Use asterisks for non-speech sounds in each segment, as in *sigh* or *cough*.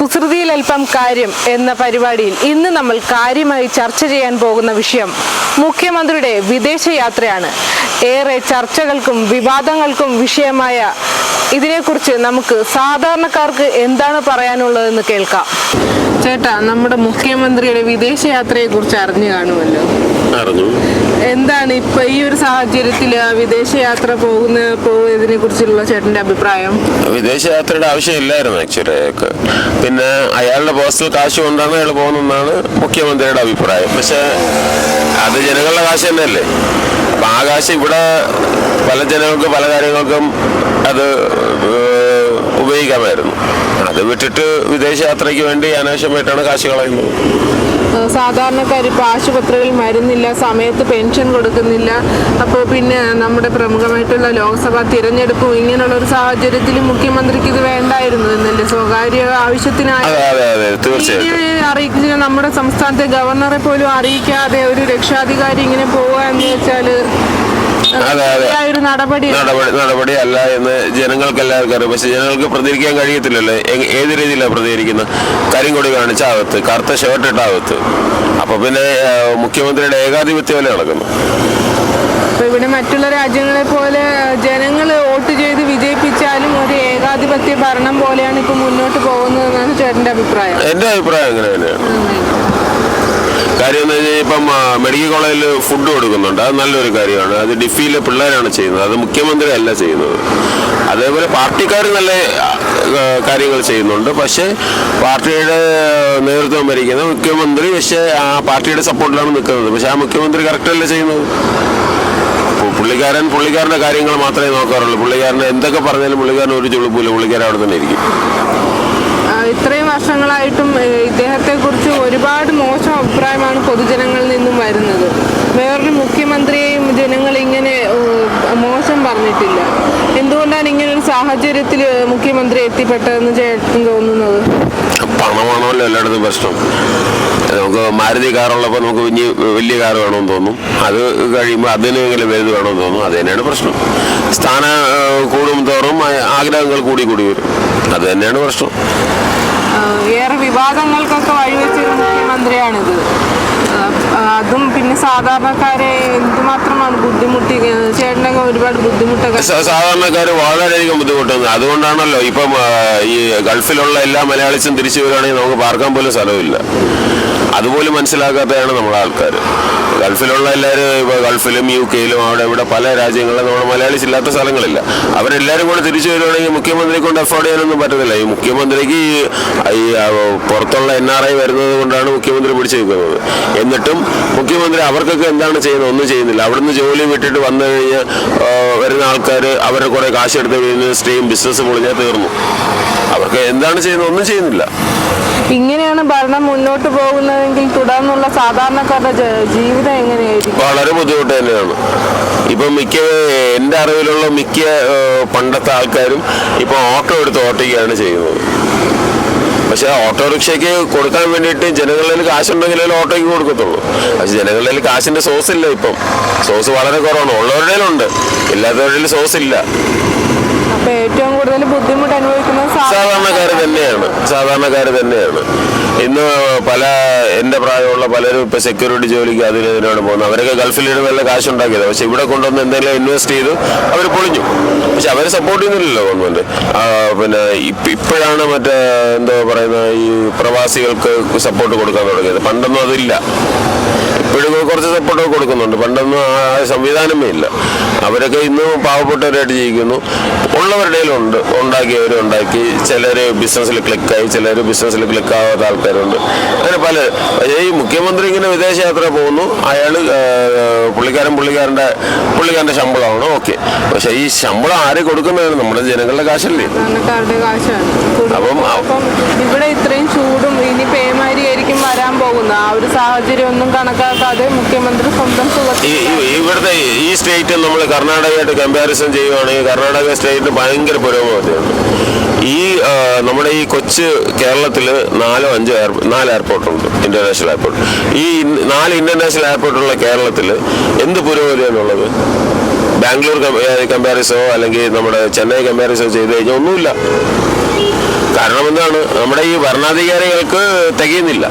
കുസൃതിയിൽ അല്പം കാര്യം എന്ന പരിപാടിയിൽ ഇന്ന് നമ്മൾ കാര്യമായി ചർച്ച ചെയ്യാൻ പോകുന്ന വിഷയം മുഖ്യമന്ത്രിയുടെ വിദേശയാത്രയാണ്. ഏറെ ചർച്ചകൾക്കും വിവാദങ്ങൾക്കും വിഷയമായ ഇതിനെക്കുറിച്ച് നമുക്ക് സാധാരണക്കാർക്ക് എന്താണ് പറയാനുള്ളതെന്ന് കേൾക്കാം. ചേട്ടാ നമ്മുടെ മുഖ്യമന്ത്രിയുടെ വിദേശയാത്രയെ കുറിച്ച് അറിഞ്ഞു കാണുമല്ലോ. അറിഞ്ഞു. എന്താണ് ഇപ്പൊ ഈ ഒരു സാഹചര്യത്തിൽ വിദേശയാത്ര പോകുന്ന പോകുന്നതിനെ കുറിച്ചുള്ള ചേട്ടന്റെ അഭിപ്രായം? വിദേശയാത്രയുടെ ആവശ്യമില്ലായിരുന്നു ആക്ച്വലി അയാൾക്ക് പിന്നെ അയാളുടെ പേഴ്സണൽ കാശ് കൊണ്ടാണ് അയാൾ പോകുന്നതെന്നാണ് മുഖ്യമന്ത്രിയുടെ അഭിപ്രായം. പക്ഷെ അത് ജനങ്ങളുടെ കാശ് തന്നെയല്ലേ? അപ്പം ആ കാശ് ഇവിടെ പല ജനങ്ങൾക്കും പല കാര്യങ്ങൾക്കും അത് ഉപയോഗിക്കാമായിരുന്നു. അത് വിട്ടിട്ട് വിദേശ യാത്രയ്ക്ക് വേണ്ടി അനാവശ്യമായിട്ടാണ് കാശ് കളയുന്നത്. സാധാരണക്കാർ ഇപ്പോൾ ആശുപത്രികളിൽ മരുന്നില്ല സമയത്ത് പെൻഷൻ കൊടുക്കുന്നില്ല. അപ്പോൾ പിന്നെ നമ്മുടെ പ്രമുഖമായിട്ടുള്ള ലോക്സഭാ തിരഞ്ഞെടുപ്പും ഇങ്ങനെയുള്ള ഒരു സാഹചര്യത്തിൽ മുഖ്യമന്ത്രിക്ക് ഇത് വേണ്ടായിരുന്നു എന്നല്ലേ? സ്വകാര്യ ആവശ്യത്തിനായി അറിയിക്കുന്ന നമ്മുടെ സംസ്ഥാനത്തെ ഗവർണറെ പോലും അറിയിക്കാതെ ഒരു രക്ഷാധികാരി ഇങ്ങനെ പോവുക എന്ന് വെച്ചാൽ. ഒരു നടപടി നടപടി അല്ല എന്ന് ജനങ്ങൾക്ക് എല്ലാവർക്കും അറിയാം. പക്ഷെ ജനങ്ങൾക്ക് പ്രതികരിക്കാൻ കഴിയത്തില്ലല്ലോ. ഏത് രീതിയിലാണ് പ്രതികരിക്കുന്നത്? കരിങ്കൊടി കാണിച്ച ആവത്ത് കറുത്ത ഷർട്ട് ഇട്ട ആവത്ത് അപ്പൊ പിന്നെ മുഖ്യമന്ത്രിയുടെ ഏകാധിപത്യം അല്ലേ നടക്കുന്നു ഇവിടെ മറ്റുള്ള രാജ്യങ്ങളെ പോലെ ജനങ്ങൾ വോട്ട് ചെയ്ത് വിജയിപ്പിച്ചാലും ഒരു ഏകാധിപത്യ ഭരണം പോലെയാണ് ഇപ്പൊ മുന്നോട്ട് പോകുന്നതെന്നാണ് ചേട്ടന്റെ അഭിപ്രായം. എന്റെ അഭിപ്രായം അങ്ങനെ തന്നെയാണ്. കാര്യം എന്ന് ഇപ്പം മെഡിക്കൽ കോളേജിൽ ഫുഡ് കൊടുക്കുന്നുണ്ട്. അത് നല്ലൊരു കാര്യമാണ്. അത് ഡിഫിയിലെ പിള്ളേരാണ് ചെയ്യുന്നത്. അത് മുഖ്യമന്ത്രി അല്ല ചെയ്യുന്നത്. അതേപോലെ പാർട്ടിക്കാർ നല്ല കാര്യങ്ങൾ ചെയ്യുന്നുണ്ട്. പക്ഷേ പാർട്ടിയുടെ നേതൃത്വം ഭരിക്കുന്ന മുഖ്യമന്ത്രി പക്ഷേ ആ പാർട്ടിയുടെ സപ്പോർട്ടിലാണ് നിൽക്കുന്നത്. പക്ഷേ ആ മുഖ്യമന്ത്രി കറക്റ്റല്ല ചെയ്യുന്നത്? പുള്ളിക്കാരൻ പുള്ളിക്കാരന്റെ കാര്യങ്ങൾ മാത്രമേ നോക്കാറുള്ളൂ. പുള്ളിക്കാരൻ എന്തൊക്കെ പറഞ്ഞാലും പുള്ളിക്കാരൻ ഒരു ചുളിപ്പൂല പുള്ളിക്കാരൻ അവിടെ തന്നെ ഇരിക്കും. ഇത്രയും വർഷങ്ങളായിട്ടും ഇദ്ദേഹത്തെ ഒരുപാട് മോശം അഭിപ്രായമാണ് പൊതുജനങ്ങളിൽ നിന്നും വരുന്നത്. വേറൊരു മുഖ്യമന്ത്രിയെയും ജനങ്ങൾ ഇങ്ങനെ മോശം പറഞ്ഞിട്ടില്ല. എന്തുകൊണ്ടാണ് ഇങ്ങനെ ഒരു സാഹചര്യത്തിൽ മുഖ്യമന്ത്രി എത്തിപ്പെട്ടതെന്ന് ചേട്ടൻ തോന്നുന്നത്? പണമാണല്ലോ എല്ലായിടത്തും പ്രശ്നം. നമുക്ക് മാരുതി കാറുള്ളപ്പോൾ നമുക്ക് ഇനി വലിയ കാർ വേണമെന്ന് തോന്നും. അത് കഴിയുമ്പോൾ അതിനെങ്കിലും വലുത് വേണമെന്ന് തോന്നും. അത് തന്നെയാണ് പ്രശ്നം. സ്ഥാനം കൂടും തോറും ആഗ്രഹങ്ങൾ കൂടി കൂടി വരും. അത് തന്നെയാണ് പ്രശ്നം. ഏറെ വിവാദങ്ങൾക്കൊക്കെ വഴിവെച്ചൊരു മുഖ്യമന്ത്രിയാണിത് ആ, അതും പിന്നെ സാധാരണക്കാരെ എന്തുമാത്രമാണ് ബുദ്ധിമുട്ടി ചേട്ടനൊക്കെ ഒരുപാട് ബുദ്ധിമുട്ടൊക്കെ സാധാരണക്കാർ വളരെയധികം ബുദ്ധിമുട്ടുന്നത്. അതുകൊണ്ടാണല്ലോ ഇപ്പം ഈ ഗൾഫിലുള്ള എല്ലാ മലയാളിസും തിരിച്ചു വരികയാണെങ്കിൽ നമുക്ക് പാർക്കാൻ പോലും സ്ഥലമില്ല. അതുപോലും മനസ്സിലാക്കാത്തതാണ് നമ്മളെ ആൾക്കാർ. ഗൾഫിലുള്ള എല്ലാവരും ഇപ്പോൾ ഗൾഫിലും യു കെയിലും അവിടെ ഇവിടെ പല രാജ്യങ്ങളിലും നമ്മുടെ മലയാളീസ് ഇല്ലാത്ത സ്ഥലങ്ങളില്ല. അവരെല്ലാവരും കൂടെ തിരിച്ചു വരുവാണെങ്കിൽ മുഖ്യമന്ത്രിയെ കൊണ്ട് അഫോർഡ് ചെയ്യാനൊന്നും പറ്റത്തില്ല. ഈ മുഖ്യമന്ത്രിക്ക് ഈ പുറത്തുള്ള എൻ ആർ ഐ വരുന്നത് കൊണ്ടാണ് മുഖ്യമന്ത്രി പിടിച്ചു നിൽക്കുന്നത്. എന്നിട്ടും മുഖ്യമന്ത്രി അവർക്കൊക്കെ എന്താണ് ചെയ്യുന്നത്? ഒന്നും ചെയ്യുന്നില്ല. അവിടുന്ന് ജോലി വിട്ടിട്ട് വന്നു കഴിഞ്ഞ് വരുന്ന ആൾക്കാർ അവരുടെ കുറേ കാശെടുത്ത് എടുത്ത് സ്ത്രീയും ബിസിനസ് പൊളിഞ്ഞാൽ തീർന്നു. അവർക്ക് എന്താണ് ചെയ്യുന്നത്? ഒന്നും ചെയ്യുന്നില്ല. ഭരണം മുന്നോട്ട് പോകുന്നതെങ്കിൽ തുടർന്നുള്ള സാധാരണക്കാരുടെ ജീവിതം എങ്ങനെയായിരിക്കും? വളരെ ബുദ്ധിമുട്ട് തന്നെയാണ്. ഇപ്പം മിക്ക എന്റെ അറിവിലുള്ള മിക്ക പണ്ടത്തെ ആൾക്കാരും ഇപ്പം ഓട്ടോ എടുത്ത് ഓട്ടിക്കുകയാണ് ചെയ്യുന്നത്. പക്ഷെ ഓട്ടോറിക്ഷയ്ക്ക് കൊടുക്കാൻ വേണ്ടിയിട്ട് ജനങ്ങളിൽ കാശുണ്ടെങ്കിലേ ഓട്ടോയ്ക്ക് കൊടുക്കത്തുള്ളൂ. പക്ഷെ ജനങ്ങളിൽ കാശിന്റെ സോഴ്സ് ഇല്ല ഇപ്പം. സോഴ്സ് വളരെ കുറവാണ്. ഉള്ളവരുടെ ഉണ്ട് ഇല്ലാത്തവരുടെ സോഴ്സ് ഇല്ല. ഏറ്റവും കൂടുതൽ ബുദ്ധിമുട്ട് അനുഭവിക്കുന്നത് സാധാരണക്കാർ തന്നെയാണ്. സാധാരണക്കാർ തന്നെയാണ്. ഇന്ന് പല എന്റെ പ്രായമുള്ള പലരും ഇപ്പൊ സെക്യൂരിറ്റി ജോലിക്ക് അതിന് ഇതിനാണ് പോകുന്നത്. അവരൊക്കെ ഗൾഫിലിട്ട് നല്ല കാശ് ഉണ്ടാക്കിയത് പക്ഷെ ഇവിടെ കൊണ്ടുവന്ന് എന്തെങ്കിലും ഇൻവെസ്റ്റ് ചെയ്ത് അവർ പൊളിഞ്ഞു. പക്ഷെ അവരെ സപ്പോർട്ട് ചെയ്യുന്നില്ലല്ലോ ഗവൺമെന്റ് പിന്നെ ഇപ്പോഴാണ് മറ്റേ എന്തോ പറയുന്ന ഈ പ്രവാസികൾക്ക് സപ്പോർട്ട് കൊടുക്കാൻ തുടങ്ങിയത്. പണ്ടൊന്നും അതില്ല. ഇപ്പോഴും കുറച്ച് സപ്പോർട്ടൊക്കെ കൊടുക്കുന്നുണ്ട്. പണ്ടൊന്നും ആ സംവിധാനമേ ഇല്ല. അവരൊക്കെ ഇന്ന് പാവപ്പെട്ടവരായിട്ട് ജീവിക്കുന്നു. ഉള്ളവരുടെ ഉണ്ട്. ഉണ്ടാക്കിയവരും ഉണ്ടാക്കി. ചിലർ ബിസിനസ്സിൽ ക്ലിക്കായി ചിലർ ബിസിനസ്സിൽ ക്ലിക്കാവാത്ത ആൾക്കാരുണ്ട്. അങ്ങനെ പല. ഈ മുഖ്യമന്ത്രി ഇങ്ങനെ വിദേശയാത്ര പോകുന്നു. അയാൾ പുള്ളിക്കാരൻ പുള്ളിക്കാരന്റെ പുള്ളിക്കാരന്റെ ശമ്പളമാണ്. ഓക്കെ. പക്ഷേ ഈ ശമ്പളം ആര് കൊടുക്കുന്നതാണ്? നമ്മുടെ ജനങ്ങളുടെ കാശല്ലേ അപ്പം ഇവിടെ ഇത്രയും പോകുന്നത് ആ ഒരു സാഹചര്യം ഒന്നും കണക്കാക്കാതെ മുഖ്യമന്ത്രി സ്വന്തം ഇവിടുത്തെ ഈ സ്റ്റേറ്റ് നമ്മൾ കർണാടകയായിട്ട് കമ്പാരിസൺ ചെയ്യുവാണെങ്കിൽ കർണാടക സ്റ്റേറ്റിന് ഭയങ്കര പുരോഗതിയുണ്ട് ഈ നമ്മുടെ ഈ കൊച്ചു കേരളത്തിൽ നാലോ അഞ്ചോ എയർപോർട്ട് നാല് എയർപോർട്ടുണ്ട് ഇന്റർനാഷണൽ എയർപോർട്ട് ഈ നാല് ഇന്റർനാഷണൽ എയർപോർട്ടുള്ള കേരളത്തിൽ എന്ത് പുരോഗതിയാണുള്ളത് ബാംഗ്ലൂർ കമ്പാരിസോ അല്ലെങ്കിൽ നമ്മുടെ ചെന്നൈ കമ്പാരിസോ ചെയ്ത് കഴിഞ്ഞാൽ ഒന്നുമില്ല. കാരണം എന്താണ്? നമ്മുടെ ഈ ഭരണാധികാരികൾക്ക് തികയുന്നില്ല.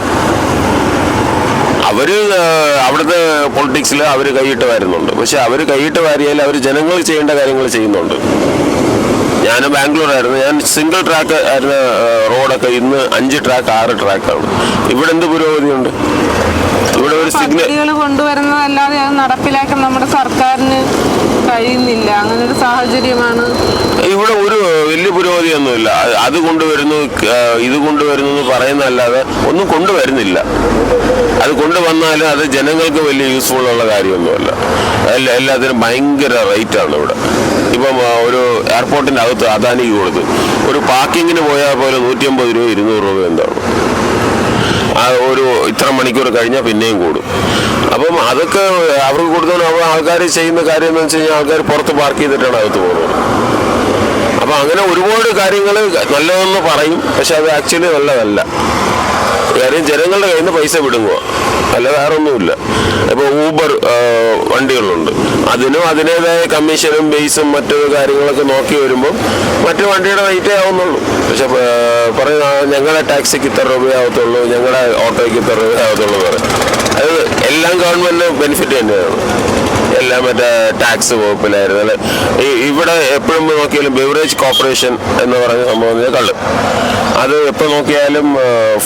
അവർ ആ, അവിടുത്തെ പൊളിറ്റിക്സിൽ അവർ കൈയിട്ട് വരുന്നുണ്ട്. പക്ഷെ അവർ കൈയിട്ട് വാരിയാൽ അവർ ജനങ്ങൾ ചെയ്യേണ്ട കാര്യങ്ങൾ ചെയ്യുന്നുണ്ട്. ഞാൻ ബാംഗ്ലൂരായിരുന്നു. ഞാൻ സിംഗിൾ ട്രാക്ക് ആയിരുന്ന റോഡൊക്കെ ഇന്ന് അഞ്ച് ട്രാക്ക് ആറ് ട്രാക്കാണ് ഇവിടെ എന്ത് പുരോഗതിയുണ്ട് ഇവിടെ ഒരു സിഗ്നൽ കൊണ്ടുവരുന്നതല്ലാതെ അത് നടപ്പിലാക്കാൻ നമ്മുടെ സർക്കാരിന് കഴിയുന്നില്ല. അങ്ങനെ ഒരു സാഹചര്യമാണ്. ഇവിടെ ഒരു വലിയ അത് കൊണ്ടുവരുന്നു ഇത് കൊണ്ടുവരുന്നു എന്ന് പറയുന്നതല്ലാതെ ഒന്നും കൊണ്ടുവരുന്നില്ല. അത് കൊണ്ടുവന്നാൽ അത് ജനങ്ങൾക്ക് വലിയ യൂസ്ഫുൾ ഉള്ള കാര്യമൊന്നുമല്ല. എല്ലാ എല്ലാത്തിനും ഭയങ്കര റേറ്റ് ആണ് ഇവിടെ. ഇപ്പം ഒരു എയർപോർട്ടിന്റെ അകത്ത് അദാനിക്ക് കൊടുത്തു ഒരു പാർക്കിങ്ങിന് പോയാൽ പോലെ നൂറ്റി അമ്പത് രൂപ ഇരുന്നൂറ് രൂപ എന്താണ്? ഒരു ഇത്ര മണിക്കൂർ കഴിഞ്ഞാൽ പിന്നെയും കൂടും. അപ്പം അതൊക്കെ അവർക്ക് കൊടുത്തോണ്ട് ആൾക്കാർ ചെയ്യുന്ന കാര്യം എന്ന് വെച്ച് കഴിഞ്ഞാൽ ആൾക്കാർ പുറത്ത് പാർക്ക് ചെയ്തിട്ടാണ് അകത്ത് പോകുന്നത്. അപ്പൊ അങ്ങനെ ഒരുപാട് കാര്യങ്ങൾ നല്ലതെന്ന് പറയും. പക്ഷെ അത് ആക്ച്വലി നല്ലതല്ല. കാര്യം ജനങ്ങളുടെ കയ്യിൽ നിന്ന് പൈസ വിടുങ്ങുക അല്ല വേറെ ഒന്നുമില്ല ഇപ്പൊ ഊബർ വണ്ടികളുണ്ട്. അതിനും അതിന്റെതായ കമ്മീഷനും ബേസും മറ്റു കാര്യങ്ങളൊക്കെ നോക്കി വരുമ്പോൾ മറ്റു വണ്ടിയുടെ റേറ്റേ ആവുന്നുള്ളൂ. പക്ഷെ പറയുന്ന ഞങ്ങളുടെ ടാക്സിക്ക് ഇത്ര രൂപയാവത്തുള്ളൂ ഞങ്ങളുടെ ഓട്ടോയ്ക്ക് ഇത്ര രൂപയാവത്തുള്ളൂ പറയും. അത് എല്ലാം ഗവൺമെന്റിന് ബെനിഫിറ്റ് തന്നെയാണ്. എല്ലാം മറ്റേ ടാക്സ് വകുപ്പിലായിരുന്നു അല്ലെ? ഇവിടെ എപ്പോഴും നോക്കിയാലും ബെവറേജ് കോർപ്പറേഷൻ എന്ന് പറയുന്ന സംഭവം കള്ള് അത് എപ്പോൾ നോക്കിയാലും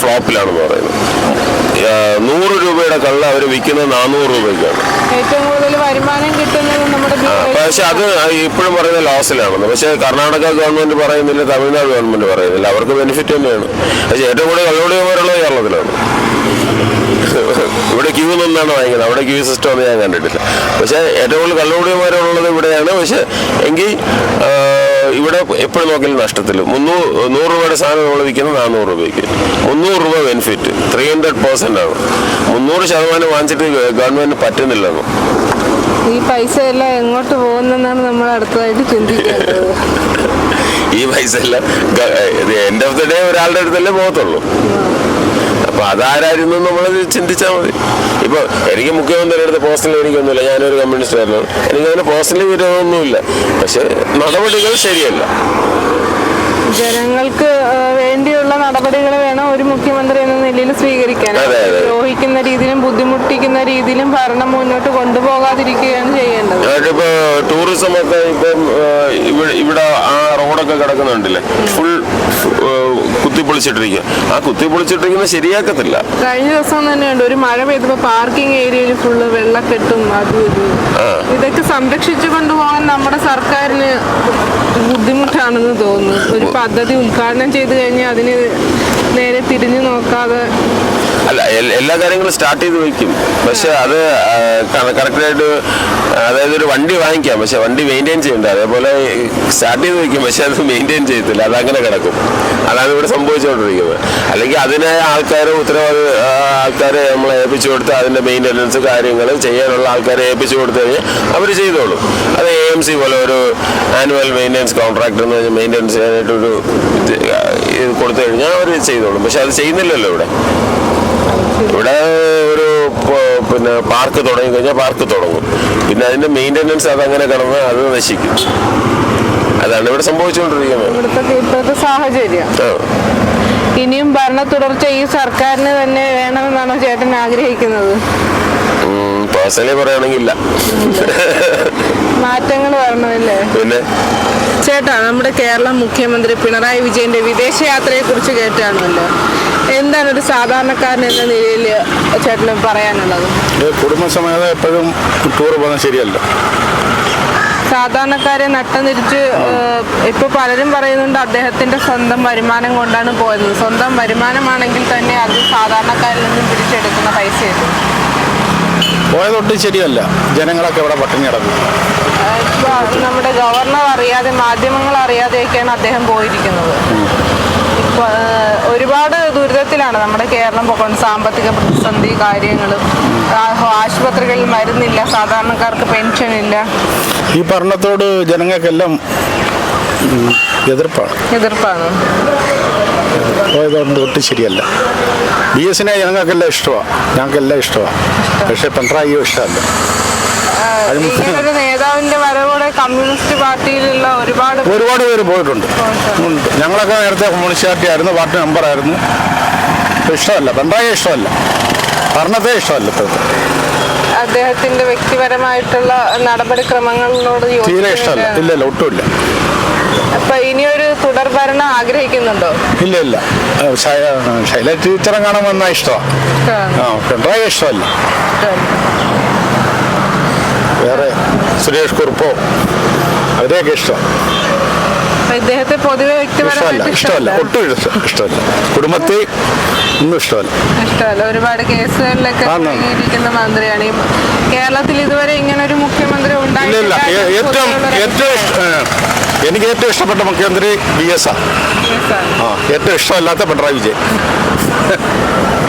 ഫ്ലോപ്പിലാണെന്ന് പറയുന്നത് നൂറ് രൂപയുടെ കള്ള് അവർ വിൽക്കുന്നത് നാനൂറ് രൂപയ്ക്കാണ്. ഏറ്റവും കൂടുതൽ വരുമാനം കിട്ടുന്നത് നമ്മുടെ ആ, പക്ഷെ അത് ഇപ്പോഴും പറയുന്ന ലോസിലാണെന്ന് പക്ഷെ കർണാടക ഗവൺമെന്റ് പറയുന്നില്ല തമിഴ്നാട് ഗവൺമെന്റ് പറയുന്നില്ല. അവർക്ക് ബെനിഫിറ്റ് തന്നെയാണ്. പക്ഷെ ഏറ്റവും കൂടുതൽ കള്ളുകൂടിയവരുള്ളത് കേരളത്തിലാണ്. ഇവിടെ ക്യൂ നിന്നാണ് വാങ്ങിക്കുന്നത്. അവിടെ ക്യൂ സിസ്റ്റം ഒന്നും ഞാൻ കണ്ടിട്ടില്ല. പക്ഷേ ഏറ്റവും കൂടുതൽ കള്ളുകൂടിയന്മാരുള്ളത് ഇവിടെയാണ്. പക്ഷെ എങ്കിൽ ഇവിടെ എപ്പോഴും നോക്കിയാലും നഷ്ടത്തിൽ. മുന്നൂറ് നൂറ് രൂപയുടെ സാധനം നമ്മൾ വിൽക്കുന്നത് നാനൂറ് രൂപയ്ക്ക്. മുന്നൂറ് രൂപ ബെനിഫിറ്റ് ത്രീ ഹൺഡ്രഡ് പെർസെന്റ് ആണ്. മുന്നൂറ് ശതമാനം വാങ്ങിച്ചിട്ട് ഗവൺമെന്റ് പറ്റുന്നില്ലെന്ന്. ഈ പൈസ എല്ലാം എങ്ങോട്ട് പോകുന്നെന്നാണ് നമ്മൾ അടുത്തതായിട്ട് ചിന്തിക്കുന്നത് *laughs* ഈ പൈസ എല്ലാം എൻഡ് ഓഫ് ദ ഡേ ഒരാളുടെ അടുത്തല്ലേ പോകത്തുള്ളൂ. അപ്പൊ അതാരായിരുന്നു നമ്മൾ ചിന്തിച്ചാൽ മതി. ഇപ്പൊ എനിക്ക് മുഖ്യമന്ത്രിയുടെ അടുത്ത് പോസ്റ്റിൽ എനിക്കൊന്നുമില്ല. ഞാനൊരു കമ്മ്യൂണിസ്റ്റ് ആയിരുന്നു. എനിക്ക് അതിന് പോസ്റ്റിൽ വിരോധമൊന്നുമില്ല. പക്ഷെ നടപടികൾ ശരിയല്ല. ജനങ്ങൾക്ക് വേണ്ടിയുള്ള നടപടികൾ വേണം ഒരു മുഖ്യമന്ത്രി എന്ന നിലയിൽ സ്വീകരിക്കാൻ. ദ്രോഹിക്കുന്ന രീതിയിലും ബുദ്ധിമുട്ടിക്കുന്ന രീതിയിലും ഭരണം മുന്നോട്ട് കൊണ്ടുപോകാതിരിക്കുകയാണ് ചെയ്യേണ്ടത്. ഇപ്പൊ ടൂറിസം ഒക്കെ ഇപ്പം ഇവിടെ ആ റോഡൊക്കെ കിടക്കുന്നുണ്ടല്ലേ? ഫുൾ കുത്തിപ്പൊളിച്ചിട്ടിരിക്കുക ആ കുത്തിപ്പൊളിച്ചിട്ടിരിക്കുന്നത് ശരിയാക്കത്തില്ല. കഴിഞ്ഞ ദിവസം തന്നെയുണ്ട് ഒരു മഴ പെയ്തപ്പോ പാർക്കിംഗ് ഏരിയയിൽ ഫുള്ള് വെള്ളക്കെട്ടും അതും ഇതും. ഇതൊക്കെ സംരക്ഷിച്ചു കൊണ്ടുപോകാൻ നമ്മുടെ സർക്കാരിന് ബുദ്ധിമുട്ടാണെന്ന് തോന്നുന്നു. ഒരു പദ്ധതി ഉദ്ഘാടനം ചെയ്തു കഴിഞ്ഞാൽ അതിന് നേരെ തിരിഞ്ഞു നോക്കാതെ അല്ല എല്ലാ കാര്യങ്ങളും സ്റ്റാർട്ട് ചെയ്ത് വെക്കും പക്ഷെ അത് കറക്റ്റായിട്ട് അതായത് ഒരു വണ്ടി വാങ്ങിക്കാം. പക്ഷെ വണ്ടി മെയിന്റെയിൻ ചെയ്യണ്ട. അതേപോലെ സ്റ്റാർട്ട് ചെയ്ത് വെക്കും പക്ഷെ അത് മെയിന്റെയിൻ ചെയ്യത്തില്ല. അതങ്ങനെ കിടക്കും. അതാണ് ഇവിടെ സംഭവിച്ചുകൊണ്ടിരിക്കുന്നത്. അല്ലെങ്കിൽ അതിനെ ആൾക്കാരെ ഉത്തരവാദി ആൾക്കാരെ നമ്മൾ ഏൽപ്പിച്ചു കൊടുത്ത് അതിന്റെ മെയിന്റെനൻസ് കാര്യങ്ങൾ ചെയ്യാനുള്ള ആൾക്കാരെ ഏൽപ്പിച്ചു കൊടുത്തു കഴിഞ്ഞാൽ അവർ ചെയ്തോളും. അത് എ എം സി പോലെ ഒരു ആനുവൽ മെയിന്റെനൻസ് കോൺട്രാക്ട് എന്ന് പറഞ്ഞാൽ മെയിന്റെനൻസ് ചെയ്യാനായിട്ടൊരു ഇത് കൊടുത്തു കഴിഞ്ഞാൽ അവർ ചെയ്തോളും. പക്ഷെ അത് ചെയ്യുന്നില്ലല്ലോ ഇവിടെ. ഇവിടെ ഒരു പിന്നെ പാർക്ക് തുടങ്ങി കഴിഞ്ഞാൽ പാർക്ക് തുടങ്ങും. പിന്നെ അതിന്റെ മെയിന്റെനൻസ് അതങ്ങനെ കിടന്ന് അത് നശിക്കും. അതാണ് ഇവിടെ സംഭവിച്ചുകൊണ്ടിരിക്കുന്നത്. ഇവിടുത്തെ ഇപ്പോഴത്തെ സാഹചര്യം. ഇനിയും ഭരണ തുടർച്ച ഈ സർക്കാരിന് തന്നെ വേണമെന്നാണോ ചേട്ടൻ ആഗ്രഹിക്കുന്നത്? പേഴ്സണലി പറയുകയാണെങ്കിൽ ഇല്ല. മാറ്റങ്ങൾ വരണമല്ലേ? പിന്നെ? ചേട്ടാ നമ്മുടെ കേരള മുഖ്യമന്ത്രി പിണറായി വിജയന്റെ വിദേശയാത്രയെ കുറിച്ച് കേട്ടാണല്ലോ. എന്താണ് ഒരു സാധാരണക്കാരൻ എന്ന നിലയിൽ ചേട്ടന് പറയാനുള്ളത്? കുടുംബസമേത എപ്പോഴും ടൂർ പോകുന്നത് ശരിയല്ല. സാധാരണക്കാരെ നട്ടംതിരിച്ച് ഏഹ്, ഇപ്പൊ പലരും പറയുന്നുണ്ട് അദ്ദേഹത്തിന്റെ സ്വന്തം വരുമാനം കൊണ്ടാണ് പോയത്. സ്വന്തം വരുമാനമാണെങ്കിൽ തന്നെ അത് സാധാരണക്കാരിൽ നിന്നും പിടിച്ചെടുക്കുന്ന പൈസ പോയതൊട്ടും ശരിയല്ല. ജനങ്ങളൊക്കെ ഇവിടെ പട്ടിണി കിടക്കും നമ്മുടെ ഗവർണർ അറിയാതെ മാധ്യമങ്ങൾ അറിയാതെയൊക്കെയാണ് അദ്ദേഹം പോയിരിക്കുന്നത്. ഒരുപാട് ദുരിതത്തിലാണ് നമ്മുടെ കേരളം പോകുന്നത് സാമ്പത്തിക പ്രതിസന്ധി കാര്യങ്ങളും. ആശുപത്രികളിൽ മരുന്നില്ല സാധാരണക്കാർക്ക് പെൻഷൻ ഇല്ല ഈ ഭരണത്തോട് ജനങ്ങൾക്കെല്ലാം എതിർപ്പാണ്. എതിർപ്പാണ്. പോയതുകൊണ്ട് ഒട്ടും ശരിയല്ല. ബി എസിനെ ഞങ്ങൾക്കെല്ലാം ഇഷ്ടമാണ് ഞങ്ങൾക്കെല്ലാം ഇഷ്ടമാണ് പക്ഷേ പിണറായിയോ ഇഷ്ടമല്ല. നേതാവിന്റെ കമ്മ്യൂണിസ്റ്റ് പാർട്ടിയിലുള്ള ഒരുപാട് ഒരുപാട് പേര് പോയിട്ടുണ്ട്. ഞങ്ങളൊക്കെ നേരത്തെ കമ്മ്യൂണിസ്റ്റ് പാർട്ടി ആയിരുന്നു പാർട്ടി മെമ്പർ ആയിരുന്നു. ഇഷ്ടമല്ല പിണറായി ഇഷ്ടമല്ല. ഭരണത്തെ ഇഷ്ടമല്ല അദ്ദേഹത്തിന്റെ വ്യക്തിപരമായിട്ടുള്ള നടപടിക്രമങ്ങളോട് തീരെ. ഇഷ്ടമല്ല. ഇല്ല ഇല്ല ഒട്ടുമില്ല. അപ്പൊ ഇനിയൊരു തുടർ ഭരണം ആഗ്രഹിക്കുന്നുണ്ടോ? ഇല്ല ഇല്ല ശൈല ടീച്ചറെ കാണാൻ വന്നാ ഇഷ്ടമാണ് പിണറായി ഇഷ്ടമല്ല. വേറെ സുരേഷ് കുറുപ്പോ. അവരെയൊക്കെ ഇഷ്ടം. ഇദ്ദേഹത്തെ പൊതുവെ ഇഷ്ടമല്ല ഇഷ്ടമല്ല. ഒട്ടും ഇഷ്ട- ഇഷ്ടമല്ല. കുടുംബത്തെ ഒന്നും ഇഷ്ടമല്ല. ഇഷ്ടമല്ല. ഒരുപാട് കേസുകളിലൊക്കെ ആന്ന്. മന്ത്രിയാണ്. കേരളത്തിൽ ഇതുവരെ ഇങ്ങനെ ഒരു മുഖ്യമന്ത്രി ഉണ്ടായിട്ടില്ല. ഏറ്റവും ഏറ്റവും എനിക്ക് ഏറ്റവും ഇഷ്ടപ്പെട്ട മുഖ്യമന്ത്രി വി എസ് ആ. ഏറ്റവും ഇഷ്ടമല്ലാത്ത പിണറായി വിജയൻ.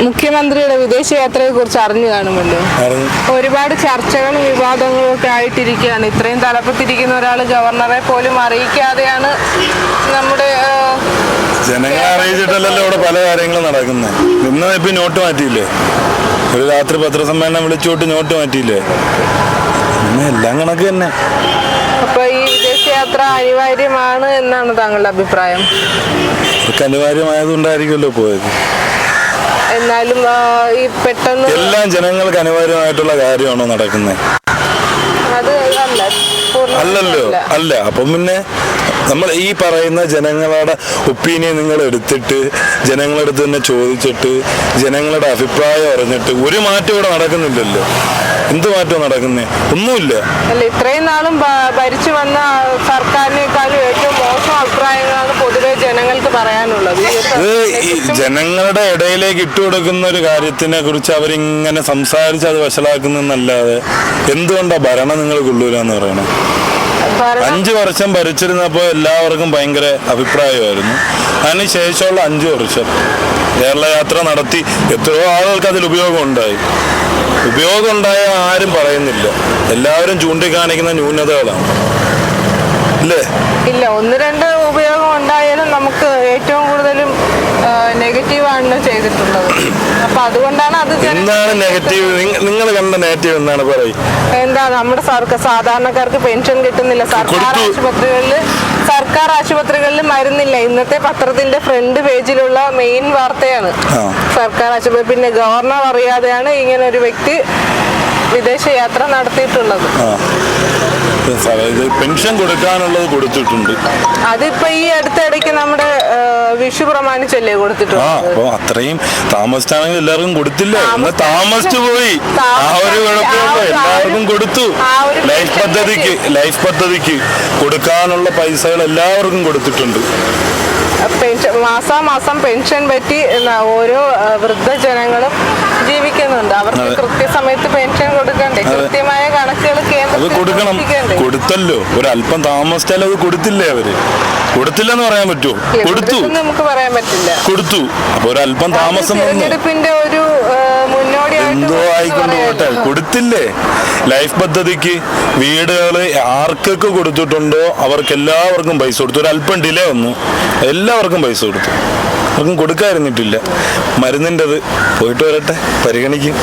മുഖ്യമന്ത്രിയുടെ വിദേശയാത്രയെ കുറിച്ച് അറിഞ്ഞു കാണുമല്ലോ? ഒരുപാട് ചർച്ചകളും വിവാദങ്ങളും ഒക്കെ ആയിട്ടിരിക്കുകയാണ്. ഇത്രയും തലപ്പത്തിരിക്കുന്ന ഒരാൾ ഗവർണറെ പോലും അറിയിക്കാതെയാണ് നമ്മുടെ ജനങ്ങളെ അറിയിച്ചിട്ടല്ലല്ലോ ഇവിടെ പല കാര്യങ്ങളും നടക്കുന്നത് ഇന്ന് ഇപ്പം നോട്ട് മാറ്റിയില്ലേ? ഒരു രാത്രി പത്രസമ്മേളനം വിളിച്ചോട്ട് നോട്ട് മാറ്റിയില്ലേ? എല്ലാം കണക്ക് തന്നെ. അപ്പൊ ഈ വിദേശയാത്ര അനിവാര്യമാണ് എന്നാണ് താങ്കളുടെ അഭിപ്രായം? ഇതൊക്കെ അനിവാര്യമായതുകൊണ്ടായിരിക്കുമല്ലോ പോയത്. എന്നാലും ആ, ഈ പെട്ടെന്ന് എല്ലാം ജനങ്ങൾക്ക് അനിവാര്യമായിട്ടുള്ള കാര്യമാണോ നടക്കുന്നത്? അത് അല്ല പൂർണമായും അല്ലല്ലോ അല്ല. അല്ല. അപ്പം പിന്നെ നമ്മൾ ഈ പറയുന്ന ജനങ്ങളുടെ ഒപ്പീനിയൻ നിങ്ങൾ എടുത്തിട്ട് ജനങ്ങളുടെ അടുത്ത് തന്നെ ചോദിച്ചിട്ട് ജനങ്ങളുടെ അഭിപ്രായം അറിഞ്ഞിട്ട് ഒരു മാറ്റം ഇവിടെ നടക്കുന്നില്ലല്ലോ. എന്ത് മാറ്റം നടക്കുന്നേ? ഒന്നുമില്ല. അല്ല ഇത്രയും നാളും ഭരിച്ചു വന്ന സർക്കാരിനേക്കാളും ഏറ്റവും മോശം അഭിപ്രായങ്ങളാണ് പൊതുവെ ജനങ്ങൾക്ക് പറയാനുള്ളത്. ഈ ഇത് ഈ ജനങ്ങളുടെ ഇടയിലേക്ക് ഇട്ടുകൊടുക്കുന്ന ഒരു കാര്യത്തിനെ കുറിച്ച് അവരിങ്ങനെ സംസാരിച്ച് അത് വഷളാക്കുന്നല്ലാതെ എന്തുകൊണ്ടാ ഭരണം നിങ്ങൾ കൊള്ളൂലെന്ന് പറയണം? ഭരണം അഞ്ചു വർഷം ഭരിച്ചിരുന്നപ്പോൾ എല്ലാവർക്കും ഭയങ്കര അഭിപ്രായമായിരുന്നു. അതിന് ശേഷമുള്ള അഞ്ചു വർഷം കേരള യാത്ര നടത്തി എത്രയോ ആളുകൾക്ക് അതിൽ ഉപയോഗം ഉണ്ടായി ഉപയോഗം ഉണ്ടായ ആരും പറയുന്നില്ല. എല്ലാവരും ചൂണ്ടിക്കാണിക്കുന്ന ന്യൂനതകളാണ്. അല്ലേ ഇല്ല ഒന്ന് രണ്ട് ഉപയോഗം ഉണ്ടായാലും നമുക്ക് ഏറ്റവും കൂടുതലും നെഗറ്റീവ് ആണല്ലോ ചെയ്തിട്ടുള്ളത്. അപ്പൊ അതുകൊണ്ടാണ് അത് എന്താണ് നെഗറ്റീവ്? നിങ്ങൾ കണ്ട നെഗറ്റീവ് എന്താണ് പറയും? എന്താ നമ്മുടെ സർക്കാർ സാധാരണക്കാർക്ക് പെൻഷൻ കിട്ടുന്നില്ല. സർക്കാർ. ആശുപത്രികളിൽ സർക്കാർ ആശുപത്രികളിൽ മരുന്നില്ല. ഇന്നത്തെ പത്രത്തിന്റെ ഫ്രണ്ട് പേജിലുള്ള മെയിൻ വാർത്തയാണ്. സർക്കാർ ആശുപത്രി പിന്നെ ഗവർണർ അറിയാതെയാണ് ഇങ്ങനെ ഒരു വ്യക്തി വിദേശ യാത്ര നടത്തിയിട്ടുള്ളത് പെൻഷൻ കൊടുക്കാനുള്ളത് കൊടുത്തിട്ടുണ്ട്. അതിപ്പോ ഈ അടുത്തിടയ്ക്ക് നമ്മുടെ വിഷു പ്രമാണിച്ചല്ലേ ആ അപ്പൊ അത്രയും താമസിച്ചാണെങ്കിൽ എല്ലാവർക്കും കൊടുത്തില്ല? ഇന്ന് താമസിച്ചു പോയി. ആ ഒരു കുഴപ്പമില്ല എല്ലാവർക്കും കൊടുത്തു. ആ ഒരു ലൈഫ് പദ്ധതിക്ക് ലൈഫ് പദ്ധതിക്ക് കൊടുക്കാനുള്ള പൈസകൾ എല്ലാവർക്കും കൊടുത്തിട്ടുണ്ട്. പെൻഷൻ മാസാമാസം പെൻഷൻ പറ്റി എന്നാ ഓരോ വൃദ്ധജനങ്ങളും ജീവിക്കുന്നുണ്ട്. അവർക്ക് കൃത്യസമയത്ത് കൃത്യസമയത്ത് പെൻഷൻ കൊടുക്കണ്ടേ അതെ. കൃത്യമായ കണക്കുകൾ അത് കൊടുക്കണം. കൊടുത്തല്ലോ. ഒരു അല്പം താമസിച്ചാൽ അത് കൊടുത്തില്ലേ അവർ? കൊടുത്തില്ലെന്ന് പറയാൻ പറ്റുമോ? കൊടുത്തു. നമുക്ക് പറയാൻ പറ്റില്ല. കൊടുത്തു. അപ്പൊ ഒരല്പം താമസം അത് വന്നു ഒരു എന്തോ ആയിക്കൊണ്ട് പോട്ടെ. കൊടുത്തില്ലേ? ലൈഫ് പദ്ധതിക്ക് വീടുകൾ ആർക്കൊക്കെ കൊടുത്തിട്ടുണ്ടോ? അവർക്ക് എല്ലാവർക്കും പൈസ കൊടുത്തു. ഒരു അല്പം ഡിലേ വന്നു. എല്ലാവർക്കും പൈസ കൊടുത്തു. ആർക്കും കൊടുക്കാതിരുന്നിട്ടില്ല. മരുന്നിന്റെത് പോയിട്ട് വരട്ടെ. പരിഗണിക്കും.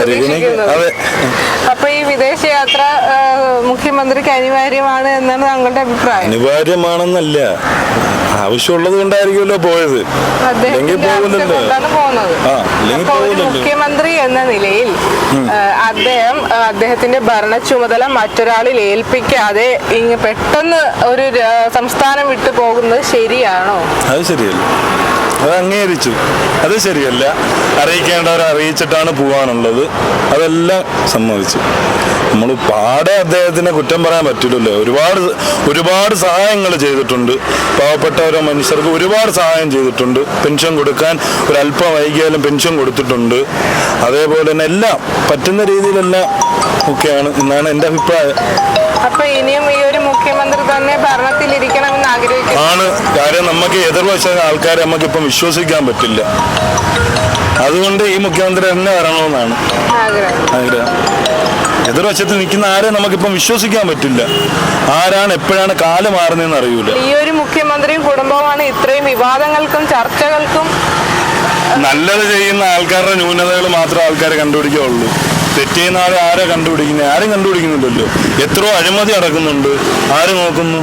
പരിഗണിക്കും. അതെ. അപ്പൊ ഈ വിദേശയാത്ര യാത്ര മുഖ്യമന്ത്രിക്ക് അനിവാര്യമാണ് എന്നാണ് താങ്കളുടെ അഭിപ്രായം? അനിവാര്യമാണെന്നല്ല. ആവശ്യമുള്ളത് കൊണ്ടായിരിക്കുമല്ലോ പോയത്. അല്ലെങ്കിൽ ആ, അല്ലെങ്കിൽ പോകുന്നുണ്ട്. മുഖ്യമന്ത്രി എന്ന നിലയിൽ അദ്ദേഹം അദ്ദേഹത്തിന്റെ ഭരണ ചുമതല മറ്റൊരാളിൽ ഏൽപ്പിക്കാതെ ഇങ്ങ് പെട്ടെന്ന് ഒരു സംസ്ഥാനം വിട്ടു പോകുന്നത് ശരിയാണോ? അത് ശരിയല്ല. അത് അംഗീകരിച്ചു. അത് ശരിയല്ല. അറിയിക്കേണ്ടവരെ അറിയിച്ചിട്ടാണ് പോകാനുള്ളത് അതെല്ലാം സമ്മതിച്ചു. നമ്മൾ പാടെ അദ്ദേഹത്തിനെ കുറ്റം പറയാൻ പറ്റില്ലല്ലോ. ഒരുപാട് ഒരുപാട് സഹായങ്ങൾ ചെയ്തിട്ടുണ്ട്. പാവപ്പെട്ട ഓരോ മനുഷ്യർക്ക് ഒരുപാട് സഹായം ചെയ്തിട്ടുണ്ട്. പെൻഷൻ കൊടുക്കാൻ ഒരല്പം വൈകിയാലും പെൻഷൻ കൊടുത്തിട്ടുണ്ട്. അതേപോലെ തന്നെ എല്ലാം പറ്റുന്ന രീതിയിലെല്ലാം ഒക്കെയാണ് എന്നാണ് എന്റെ അഭിപ്രായം. അപ്പൊ ഇനിയും ഈ ഒരു മുഖ്യമന്ത്രി കാര്യം നമുക്ക് എതിർവശ ആൾക്കാരെ നമുക്ക് ഇപ്പം വിശ്വസിക്കാൻ പറ്റില്ല. അതുകൊണ്ട് ഈ മുഖ്യമന്ത്രി തന്നെ വരണമെന്നാണ്. ആഗ്രഹം. എതിർവശത്ത് നിൽക്കുന്ന ആരെ നമുക്കിപ്പം വിശ്വസിക്കാൻ പറ്റില്ല. ആരാണ് എപ്പോഴാണ് കാൽ മാറുന്നതെന്ന് അറിയൂല. ഈ ഒരു മുഖ്യമന്ത്രിയും കുടുംബമാണ് ഇത്രയും വിവാദങ്ങൾക്കും ചർച്ചകൾക്കും നല്ലത് ചെയ്യുന്ന ആൾക്കാരുടെ ന്യൂനതകൾ മാത്രമേ ആൾക്കാരെ കണ്ടുപിടിക്കുകയുള്ളൂ. തെറ്റ് ചെയ്യുന്ന ആരെ ആരെ കണ്ടുപിടിക്കുന്നത്? ആരും കണ്ടുപിടിക്കുന്നില്ലല്ലോ. എത്രയോ അഴിമതി നടക്കുന്നുണ്ട്. ആര് നോക്കുന്നു?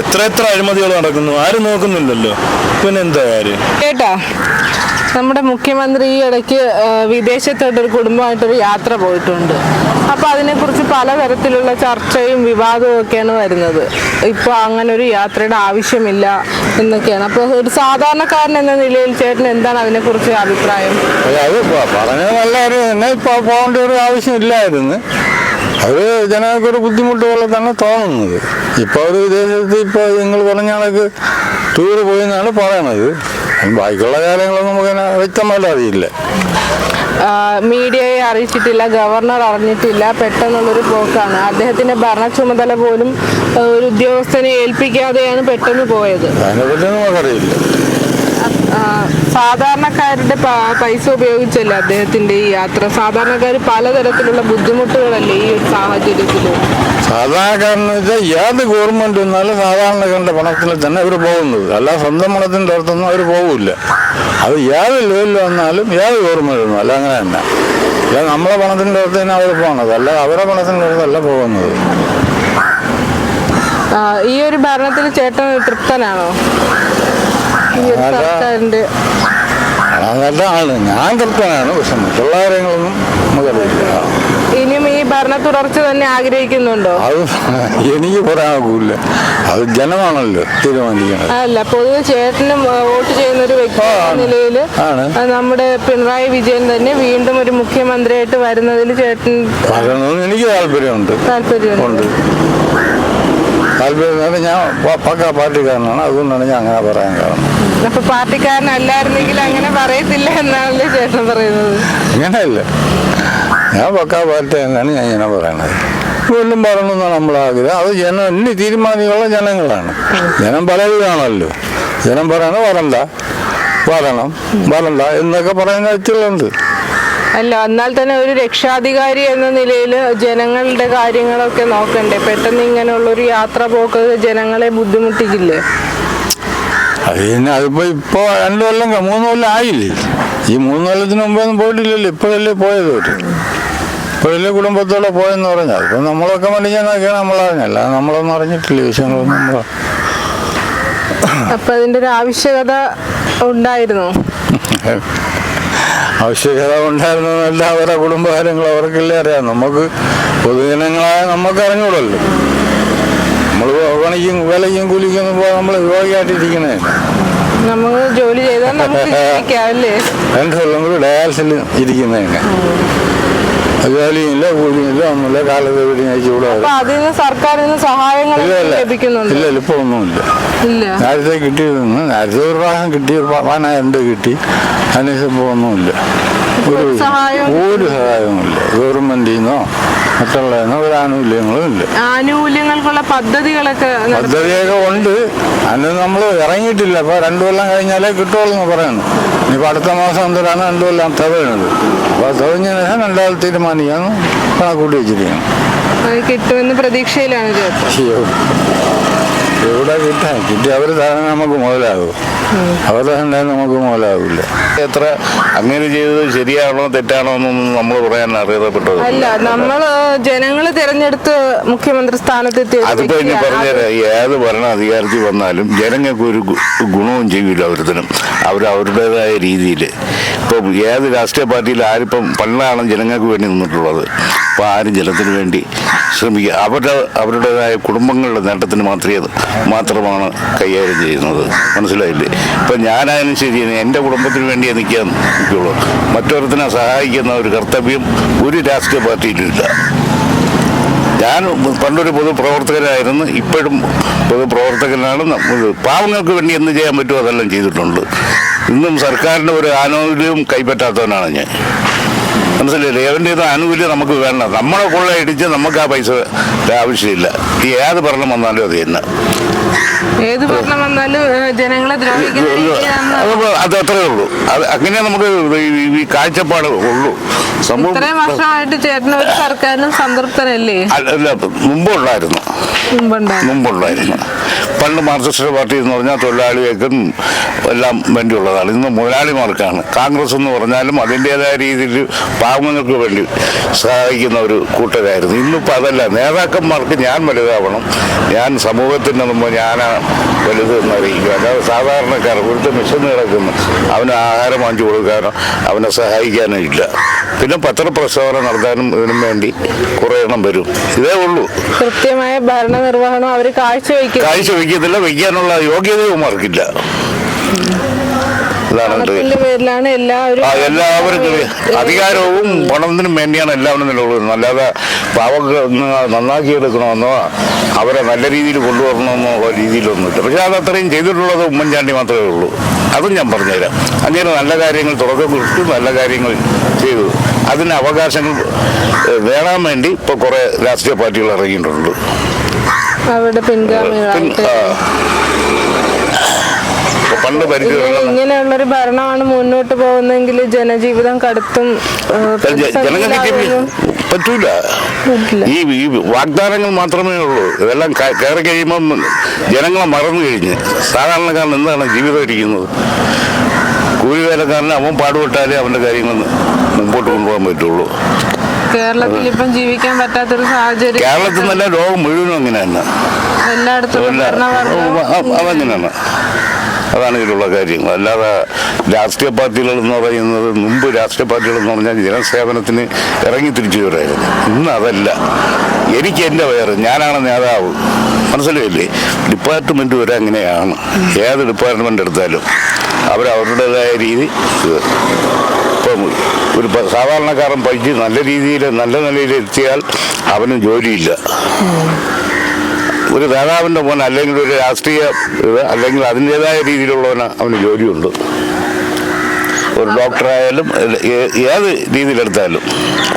എത്ര എത്ര അഴിമതികൾ നടക്കുന്നു? ആരും നോക്കുന്നില്ലല്ലോ. പിന്നെ എന്താ കാര്യം? കേട്ടാ നമ്മുടെ മുഖ്യമന്ത്രി ഈ ഇടയ്ക്ക് വിദേശത്തോട്ട് വിദേശത്തോട്ടൊരു കുടുംബമായിട്ടൊരു യാത്ര പോയിട്ടുണ്ട്. അപ്പോൾ അതിനെക്കുറിച്ച് പലതരത്തിലുള്ള ചർച്ചയും വിവാദവും ഒക്കെയാണ് വരുന്നത്. ഇപ്പോൾ അങ്ങനെ ഒരു യാത്രയുടെ ആവശ്യമില്ല എന്നൊക്കെയാണ്. അപ്പോൾ ഒരു സാധാരണക്കാരൻ എന്ന നിലയിൽ ചേട്ടൻ എന്താണ് അതിനെക്കുറിച്ച് അഭിപ്രായം? അത് പറഞ്ഞത് നല്ല കാര്യം. തന്നെ ഇപ്പൊ പോകേണ്ട ഒരു ആവശ്യമില്ലായിരുന്നു അത് ജനങ്ങൾക്കൊരു ബുദ്ധിമുട്ട് പോലെ തന്നെ തോന്നുന്നത്. ഇപ്പൊ ഒരു വിദേശത്ത് ഇപ്പൊ നിങ്ങൾ പറഞ്ഞ ആളൊക്കെ ടൂർ പോയി എന്നാണ് പറയണത്. ബാക്കിയുള്ള കാര്യങ്ങളൊന്നും നമുക്ക് വ്യക്തമായിട്ട് അറിയില്ല. മീഡിയയെ അറിയിച്ചിട്ടില്ല ഗവർണർ അറിഞ്ഞിട്ടില്ല പെട്ടെന്നുള്ളൊരു പോക്കാണ്. അദ്ദേഹത്തിന്റെ ഭരണ ചുമതല പോലും ഒരു ഉദ്യോഗസ്ഥനെ ഏൽപ്പിക്കാതെയാണ് പെട്ടെന്ന് പോയത്. അതിനെപ്പറ്റി നമുക്കറിയില്ല. സാധാരണക്കാരുടെ പൈസ ഉപയോഗിച്ചല്ല അദ്ദേഹത്തിന്റെ ഈ യാത്ര? സാധാരണക്കാർ പലതരത്തിലുള്ള ബുദ്ധിമുട്ടുകളല്ലേ ഈ ഒരു സാഹചര്യത്തിൽ സാധാരണക്കാരെന്ന് വെച്ചാൽ ഏത് ഗവൺമെന്റ് വന്നാലും സാധാരണക്കാരുടെ പണത്തിൽ തന്നെ അവർ പോകുന്നത്. അല്ല സ്വന്തം പണത്തിന്റെ അടുത്തൊന്നും അവർ പോകില്ല അത് ഏത് ലെവലിൽ വന്നാലും ഏത് ഗവൺമെന്റ് വന്നാലും അങ്ങനെ തന്നെ. അല്ല നമ്മളെ പണത്തിന്റെ അടുത്ത് തന്നെ അവർ പോകുന്നത് അല്ല അവരുടെ പണത്തിന്റെ അടുത്തല്ല പോകുന്നത്. ഈ ഒരു ഭരണത്തിൽ ചേട്ടൻ തൃപ്തനാണോ? ഈ ഒരു അല്ല. സർക്കാരിന്റെ നല്ലതാണ് ഞാൻ തൃപ്തനാണ് പക്ഷെ മറ്റുള്ള കാര്യങ്ങളൊന്നും നമുക്കറിയില്ല. ഇനിയും ഈ ഭരണ തുടർച്ച തന്നെ ആഗ്രഹിക്കുന്നുണ്ടോ? അത് എനിക്ക് പറയാനാകൂല അത് ജനമാണല്ലോ തീരുമാനിക്കുന്നത്. അല്ല പൊതുവെ ചേട്ടനും വോട്ട് ചെയ്യുന്ന ഒരു വ്യക്തി നിലയിൽ നമ്മുടെ പിണറായി വിജയൻ തന്നെ വീണ്ടും ഒരു മുഖ്യമന്ത്രിയായിട്ട് വരുന്നതിൽ ചേട്ടൻ എനിക്ക് താല്പര്യമുണ്ട്. താല്പര്യമുണ്ട്. താല്പര്യം ഞാൻ പക്ക പാർട്ടിക്കാരനാണ്. അതുകൊണ്ടാണ് ഞാൻ അങ്ങനെ പറയാൻ കാരണം. അപ്പൊ പാർട്ടിക്കാരനല്ലായിരുന്നെങ്കിൽ അങ്ങനെ പറയത്തില്ല എന്നാണല്ലേ ചേട്ടൻ പറയുന്നത്? അങ്ങനെയല്ല. ഞാൻ പക്ക പാർട്ടി എന്നാണ് ഞാൻ ഇങ്ങനെ പറയണത്. വീണ്ടും പറയണമെന്നാണ് ആഗ്രഹം. അത് ജനം എന്നെ തീരുമാനികളുള്ള ജനങ്ങളാണ്. ജനം പലവിധാണല്ലോ ജനം പറയണ വരണ്ട. വരണം. വരണ്ട എന്നൊക്കെ പറയാൻ വ്യക്തികളുണ്ട് അല്ല എന്നാൽ തന്നെ ഒരു രക്ഷാധികാരി എന്ന നിലയിൽ ജനങ്ങളുടെ കാര്യങ്ങളൊക്കെ നോക്കണ്ടേ? പെട്ടെന്ന് ഇങ്ങനെയുള്ള ഒരു യാത്ര പോക്ക് ജനങ്ങളെ ബുദ്ധിമുട്ടിക്കില്ലേ? പിന്നെ അതിപ്പോ ഇപ്പോ രണ്ടു കൊല്ലം മൂന്ന് കൊല്ലം ആയില്ലേ? ഈ മൂന്ന് കൊല്ലത്തിന് മുമ്പൊന്നും പോയിട്ടില്ലല്ലോ. ഇപ്പോഴല്ലേ പോയത് ഒരു ഇപ്പോഴല്ലേ കുടുംബത്തോടെ പോയെന്ന് പറഞ്ഞാൽ ഇപ്പൊ നമ്മളൊക്കെ മനുഷ്യനൊക്കെയാണ് നമ്മളറിഞ്ഞല്ല നമ്മളൊന്നും അറിഞ്ഞിട്ടില്ല. വിഷയങ്ങളൊന്നും നമ്മൾ അപ്പൊ അതിന്റെ ഒരു ആവശ്യകത ഉണ്ടായിരുന്നു. *laughs* ആവശ്യകത ഉണ്ടായിരുന്നല്ല അവരുടെ കുടുംബകാര്യങ്ങൾ അവർക്കല്ലേ അറിയാം. നമുക്ക് പൊതുജനങ്ങളായ നമുക്ക് അറിഞ്ഞൂടല്ലോ നമ്മൾ പണിക്കും വിലയ്ക്കും കൂലിക്കും പോകാൻ നമ്മൾ രോഗിയായിട്ടിരിക്കണേ നമുക്ക് ജോലി ചെയ്താൽ നമുക്ക് *laughs* ജീവിക്കാം അല്ലേ? രണ്ട് കൊല്ലം കൂടി ഡയാലിസിൽ ഒന്നുമില്ല കാലത്ത് അപ്പൊ അതിന് സർക്കാരിന് സഹായങ്ങൾ ഇല്ല ലഭിക്കുന്നുണ്ട്. ഇപ്പൊ ഒന്നുമില്ല. നേരത്തെ കിട്ടിയിരുന്നു. നേരത്തെ ഒരു പ്രാവശ്യം കിട്ടി ഒരു പതിനായിരം കിട്ടി. അതിനുശേഷം ഇപ്പോൾ ഒന്നുമില്ല. ഒരു? ഒരു സഹായവുമില്ല. ഗവൺമെന്റിൽ നിന്നോ മറ്റുള്ള ഒരു ആനുകൂല്യങ്ങളും ഇല്ല. ആനുകൂല്യങ്ങൾക്കുള്ള പദ്ധതികളൊക്കെ പദ്ധതിയൊക്കെ ഉണ്ട്. അതിന് നമ്മൾ ഇറങ്ങിയിട്ടില്ല. ഇപ്പൊ രണ്ടു കൊല്ലം കഴിഞ്ഞാലേ കിട്ടുള്ളൂ എന്ന് പറയുന്നു. ഇനിയിപ്പോ അടുത്ത മാസം എന്തോരാണ് രണ്ടു കൊല്ലം തവണത് അപ്പൊ തവഞ്ഞ ശേഷം രണ്ടാമത് തീരുമാനിക്കാന്ന് കണക്കൂട്ടി വെച്ചിരിക്കണം കിട്ടുമെന്ന് പ്രതീക്ഷയിലാണ് എവിടെ കിട്ടാൻ കിട്ടി. അവർ തന്നെ നമുക്ക് മുതലാകും. അവർ തന്നെ നമുക്ക് മുതലാകില്ല. എത്ര അങ്ങനെ ചെയ്തത് ശരിയാണോ തെറ്റാണോ എന്നൊന്നും നമ്മൾ പറയാൻ അറിയപ്പെട്ടത് അല്ല നമ്മൾ ജനങ്ങൾ തിരഞ്ഞെടുത്ത് മുഖ്യമന്ത്രി സ്ഥാനത്ത് അതിപ്പോ ഇനി. പറഞ്ഞുതരാം. ഏത് ഭരണ അധികാരത്തിൽ വന്നാലും ജനങ്ങൾക്ക് ഒരു ഗുണവും ചെയ്യില്ല അവരുത്തനും അവർ അവരുടേതായ രീതിയിൽ. ഇപ്പം ഏത് രാഷ്ട്രീയ പാർട്ടിയിൽ ആരിപ്പം പണ്ടാണ് ജനങ്ങൾക്ക് വേണ്ടി നിന്നിട്ടുള്ളത്? അപ്പോൾ ആരും ജനത്തിന് വേണ്ടി ശ്രമിക്കുക. അവരുടെ അവരുടേതായ കുടുംബങ്ങളുടെ നേട്ടത്തിന് മാത്രമേ അത് മാത്രമാണ് കൈകാര്യം ചെയ്യുന്നത്. മനസ്സിലായില്ലേ? ഇപ്പം ഞാനായാലും ശരി എന്റെ കുടുംബത്തിന് വേണ്ടിയേ നിൽക്കാൻ നിൽക്കുള്ളൂ. മറ്റൊരുത്തിനെ സഹായിക്കുന്ന ഒരു കർത്തവ്യം ഒരു രാഷ്ട്രീയ പാർട്ടിയിലും ഇല്ല. ഞാൻ പണ്ടൊരു പൊതുപ്രവർത്തകനായിരുന്നു ഇപ്പോഴും പൊതുപ്രവർത്തകനാണ്. പാവങ്ങൾക്ക് വേണ്ടി എന്ത് ചെയ്യാൻ പറ്റുമോ അതെല്ലാം ചെയ്തിട്ടുണ്ട്. ഇന്നും സർക്കാരിന്റെ ഒരു ആനുകൂല്യവും കൈപ്പറ്റാത്തവനാണ് ഞാൻ. മനസ്സിലായില്ലേ? അവന്റെ ഇത് ആനുകൂല്യം നമുക്ക് വേണ്ട. നമ്മളെ കൊള്ളയടിച്ച് നമുക്ക് ആ പൈസ ആവശ്യമില്ല. ഈ ഏത് ഭരണം വന്നാലും അത് തന്നെ. ഏത് ഭരണം വന്നാലും ജനങ്ങളെ ദ്രോഹിക്കുന്ന അത് അത് അത്രേ ഉള്ളൂ. അത് അങ്ങനെ നമുക്ക് ഈ- കാഴ്ചപ്പാട് ഉള്ളൂ. ഇത്രയും സംഭവം വർഷമായിട്ട് ചേട്ടൻ ഒരു സർക്കാരിനും സംതൃപ്തനല്ലേ അല്ല മുമ്പുണ്ടായിരുന്നു. മുമ്പുണ്ടായിരുന്നു. പണ്ട് മാർക്സിസ്റ്റ് പാർട്ടി എന്ന് പറഞ്ഞാൽ തൊഴിലാളികൾക്കും എല്ലാം വേണ്ടിയുള്ളതാണ്. ഇന്ന് മുതലാളിമാർക്കാണ്. കോൺഗ്രസ് എന്ന് പറഞ്ഞാലും അതിന്റെതായ രീതിയിൽ പാവങ്ങൾക്ക് വേണ്ടി സഹായിക്കുന്ന ഒരു കൂട്ടരായിരുന്നു. ഇന്നിപ്പോൾ അതല്ല. നേതാക്കന്മാർക്ക് ഞാൻ വലുതാവണം. ഞാൻ സമൂഹത്തിന്റെ മുമ്പ് ഞാനാണ് വലുത് എന്നറിയിക്കുക അല്ലാതെ സാധാരണക്കാർ ഒരു മിഷൻ കിടക്കുന്നു. അവന് ആഹാരം വാങ്ങിച്ചു കൊടുക്കാനോ അവനെ സഹായിക്കാനോ ഇല്ല. പിന്നെ പത്രപ്രസ്താവന നടത്താനും ഇതിനും വേണ്ടി കുറേ എണ്ണം വരും. ഇതേ ഉള്ളൂ. കൃത്യമായ ഭരണനിർവഹണം അവർ കാഴ്ചവെക്കും. കാഴ്ച വയ്ക്കത്തില്ല വയ്ക്കാനുള്ള യോഗ്യതയും അവർക്കില്ല പേരിലാണ് എല്ലാവരും ആ അധികാരവും പണത്തിനും വേണ്ടിയാണ് എല്ലാവരും നിലകൊള്ളുന്നത് അല്ലാതെ പാവക്ക് നന്നാക്കി എടുക്കണമെന്നോ അവരെ നല്ല രീതിയിൽ കൊണ്ടുവരണമെന്നോ രീതിയിലൊന്നുമില്ല. പക്ഷെ അത് അത്രയും ചെയ്തിട്ടുള്ളത് ഉമ്മൻചാണ്ടി മാത്രമേ ഉള്ളൂ. അതും ഞാൻ പറഞ്ഞുതരാം. അങ്ങനെ നല്ല കാര്യങ്ങൾ തുടക്കം കുറിച്ച് നല്ല കാര്യങ്ങൾ ചെയ്തു. അതിന് അവകാശങ്ങൾ നേടാൻ വേണ്ടി ഇപ്പോൾ കുറേ രാഷ്ട്രീയ പാർട്ടികൾ ഇറങ്ങിയിട്ടുണ്ട്. അവരുടെ പിൻഗാമികളായിട്ട്. ഇങ്ങനെ ഇങ്ങനെയുള്ളൊരു ഭരണമാണ് മുന്നോട്ട് പോകുന്നതെങ്കിൽ ജനജീവിതം കടുത്തും ജനങ്ങൾക്ക് പറ്റൂല ഈ ഈ വാഗ്ദാനങ്ങൾ മാത്രമേ ഉള്ളൂ ഇതെല്ലാം കയറി കഴിയുമ്പം ജനങ്ങളെ മറന്നു കഴിഞ്ഞ് സാധാരണക്കാരൻ എന്താണ് ജീവിതം ഇരിക്കുന്നത് കൂലിവേലക്കാരന് അവൻ പാടുപെട്ടാലേ അവന്റെ കാര്യങ്ങൾ മുമ്പോട്ട് കൊണ്ടുപോകാൻ പറ്റുള്ളൂ കേരളത്തിൽ ഇപ്പം ജീവിക്കാൻ പറ്റാത്തൊരു സാഹചര്യം കേരളത്തിൽ നല്ല ലോകം മുഴുവനും അങ്ങനെ തന്നെ എല്ലായിടത്തും അതങ്ങനെയാണ് അതാണ് ഇതിലുള്ള കാര്യങ്ങൾ അല്ലാതെ രാഷ്ട്രീയ പാർട്ടികൾ എന്ന് പറയുന്നത് മുമ്പ് രാഷ്ട്രീയ പാർട്ടികൾ എന്ന് പറഞ്ഞാൽ ജനസേവനത്തിന് ഇറങ്ങി തിരിച്ചവരായിരുന്നു. ഇന്ന് അതല്ല. എനിക്ക് എന്റെ വേറെ ഞാനാണ് നേതാവ്. മനസ്സിലായില്ലേ? ഡിപ്പാർട്ട്മെന്റ് വരെ അങ്ങനെയാണ്. ഏത് ഡിപ്പാർട്ട്മെന്റ് എടുത്താലും അവരവരുടേതായ രീതി ഇപ്പം ഒരു സാധാരണക്കാരൻ പഠിച്ച് നല്ല രീതിയിൽ നല്ല നിലയിൽ എത്തിയാൽ അവന് ജോലിയില്ല. ഒരു നേതാവിന്റെ മോൻ അല്ലെങ്കിൽ ഒരു രാഷ്ട്രീയ ഇത് അല്ലെങ്കിൽ അതിന്റെതായ രീതിയിലുള്ളവന് അവന് ജോലിയുണ്ട്. ഒരു ഡോക്ടറായാലും ഏത് രീതിയിലെടുത്താലും.